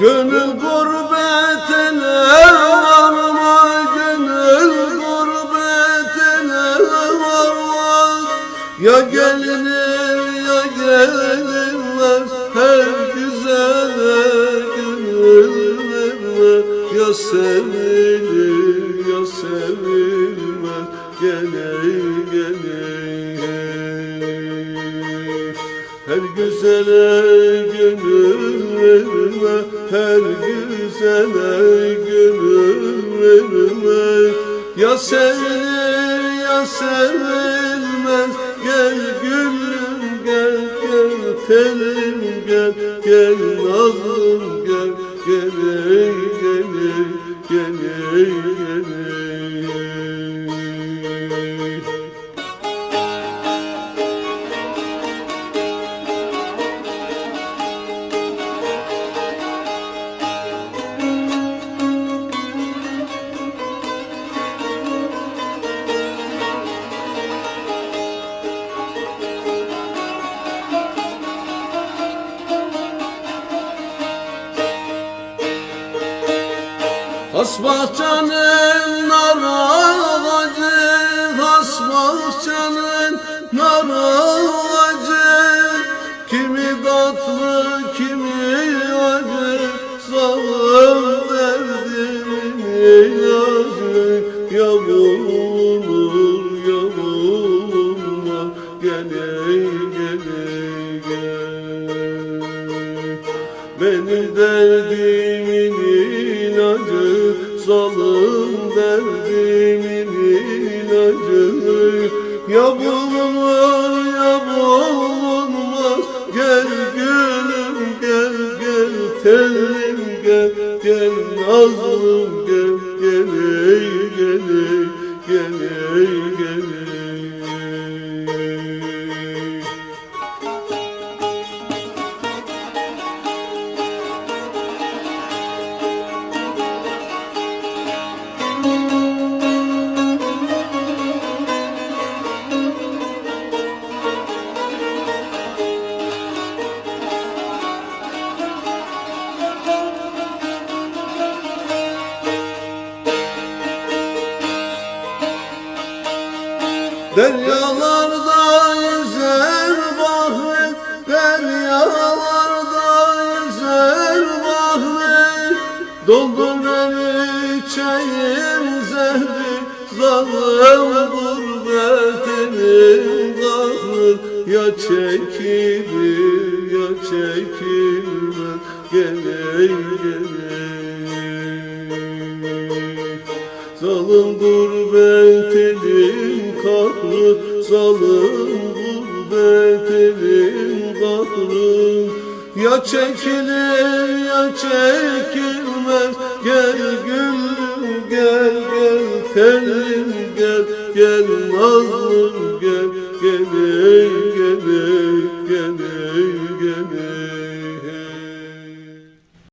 Gönül gurbetine varma Gönül gurbetine varmaz. Ya gelinir ya gelinmez Her güzele gönül vermez. Ya sevilir ya sevilmez Gene gene her güzele gönül verme Her güzele gönül verme. Ya sevilir ya sevilmez Gel gülüm gel gel telim gel Gel nazlım gel gel gel gel gel Has bahçenin nar ağacı Has bahçenin nar ağacı Kimi tatlı kimi acı Sağım derdimin ilacı Ya bulunur ya bulunmaz benim derdimin ilacı Zalim derdimin ilacı. Ya bulunur ya bulunmaz. Gel gülüm gel gel telim gel Gel nazlım gel gel ey gel ey gel ey gel ey Deryalarda yüzer bahri Deryalarda yüzer bahri. Doldur beni içeyim zehri Zalim gurbetinin kahri Ya çekilir ya çekilmez Geley geley Zalim gurbetinin kahrı Zalim gurbetinin kahrı Ya çekilir ya çekilmez Gel gülüm gel gel telim gel Gel nazlım gel gel ey, gel ey.